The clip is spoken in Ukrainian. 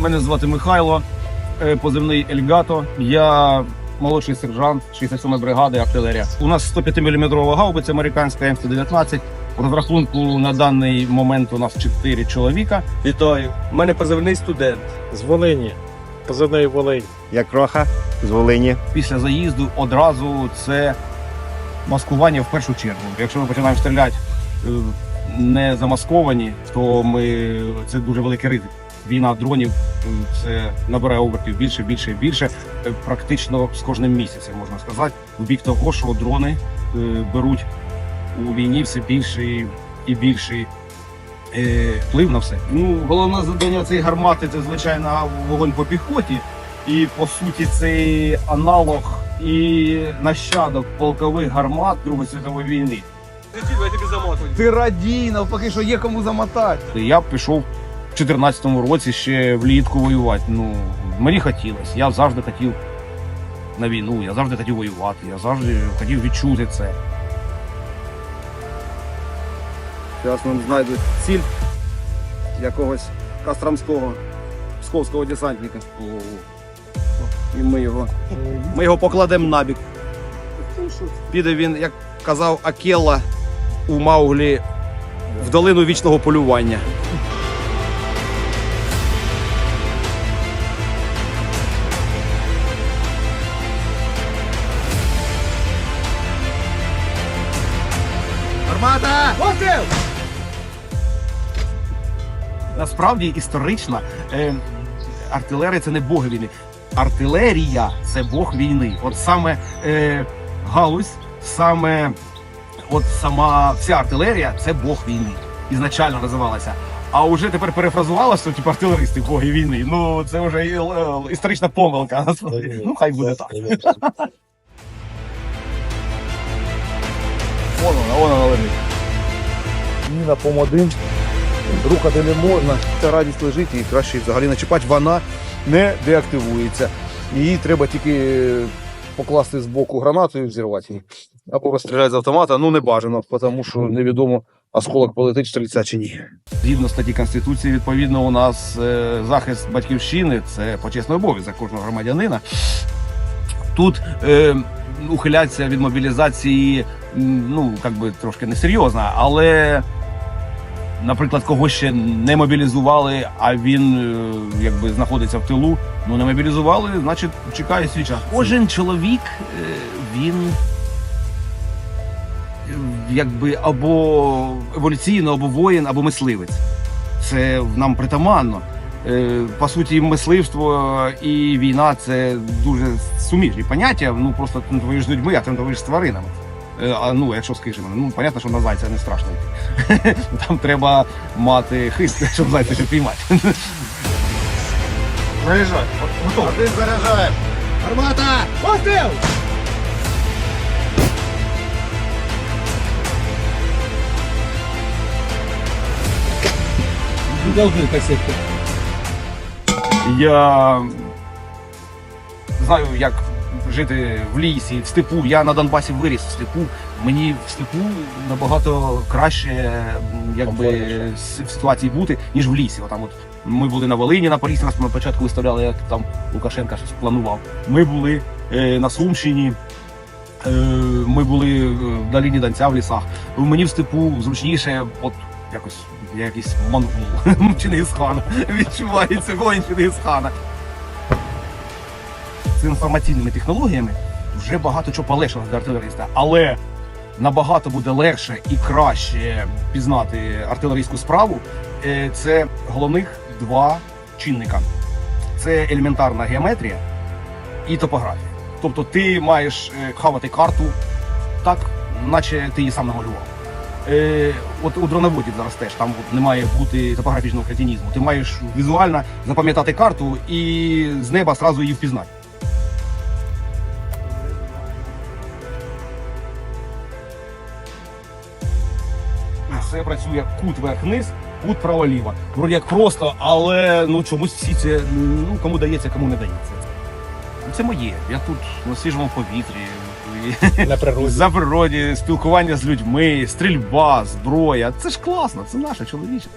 Мене звати Михайло, е, позивний Ельгато. Я молодший сержант 67-ї бригади артилерія. У нас 105 мм гаубиця американська М119. В розрахунку на даний момент у нас 4 чоловіка. Вітаю. У мене позивний студент. З Волині. Позивний Волинь. Я Кроха з Волині. Після заїзду одразу це маскування в першу чергу. Якщо ми починаємо стріляти е, не замасковані, то ми це дуже великий ризик. Війна дронів це набирає обертів більше, більше і більше. Е, Практично з кожним місяцем можна сказати, в бік того, що дрони е, беруть у війні все більший і більший е, вплив на все. Ну, головне завдання цієї гармати це звичайно вогонь по піхоті. І по суті, цей аналог і нащадок полкових гармат Другої світової війни. Ти радій, навпаки, що є кому замотати. Я пішов в 14-му році ще влітку воювати. Ну мені хотілося. Я завжди хотів на війну, я завжди хотів воювати, я завжди хотів відчути це. Зараз нам знайдуть ціль якогось кастрамського псковського десантника. І ми його, ми його покладемо набік. Піде він, як казав Акелла у Мауглі, в долину вічного полювання. Гармата! Постріл! Насправді історично е, артилерія це не боги війни. Артилерія це бог війни. От саме е, галузь, саме от сама вся артилерія це бог війни. Ізначально називалася. А вже тепер перефразувалося, що типу артилеристи боги війни. Ну це вже і- е, історична помилка. насправді. Ну хай буде так. Вон вона, вон вона лежить. Міна ПОМ-1. Рухати не можна. Ця радість лежить і краще взагалі не. Вона не деактивується. Її треба тільки покласти з боку гранату і взірвати її. Або розстріляти з автомата, ну не бажано, тому що невідомо, осколок полетить стрільця чи ні. Згідно статті Конституції, відповідно, у нас е, захист батьківщини це почесний обов'язок кожного громадянина. Тут е, ухилятися від мобілізації, ну, як би трошки несерйозно, але, наприклад, кого ще не мобілізували, а він е, якби знаходиться в тилу, ну не мобілізували, значить чекає свій час. Кожен чоловік е, він якби або еволюційно, або воїн, або мисливець. Це нам притаманно. Е, По суті, мисливство і війна це дуже суміжні поняття. Ну просто ти не воюєш з людьми, а ти не з тваринами. Е, А ну, якщо з хижими, ну понятно, що на зайця не страшно йти. Там треба мати хист, щоб зайця ще піймати. Заряджай. Готово. Один заряджає. Гармата! Постріл! Я знаю, як жити в лісі, в степу. Я на Донбасі виріс в степу. Мені в степу набагато краще якби, в ситуації бути, ніж в лісі. Отам от ми були на Волині на Полісі, нас на початку виставляли, як там Лукашенка щось планував. Ми були е, на Сумщині. Е, ми були е, на лінії Донця в лісах. Мені в степу зручніше, от якось я якийсь монгол Чингисхана. Відчувається воїн Чингисхана. З інформаційними технологіями вже багато чого полегшило для артилериста, але набагато буде легше і краще пізнати артилерійську справу. Е, Це головних два чинника: це елементарна геометрія і топографія. Тобто ти маєш е, хавати карту так, наче ти її сам намалював. Е, от у дроноводів зараз теж там от, не має бути топографічного кретинізму. Ти маєш візуально запам'ятати карту і з неба одразу її впізнати. Все працює кут вверх-вниз, кут право-ліво. Вроді як просто, але ну чомусь всі це ну кому дається, кому не дається. Це моє. Я тут на свіжому повітрі. На природі. за природі, спілкування з людьми, стрільба, зброя. Це ж класно, це наше чоловіче.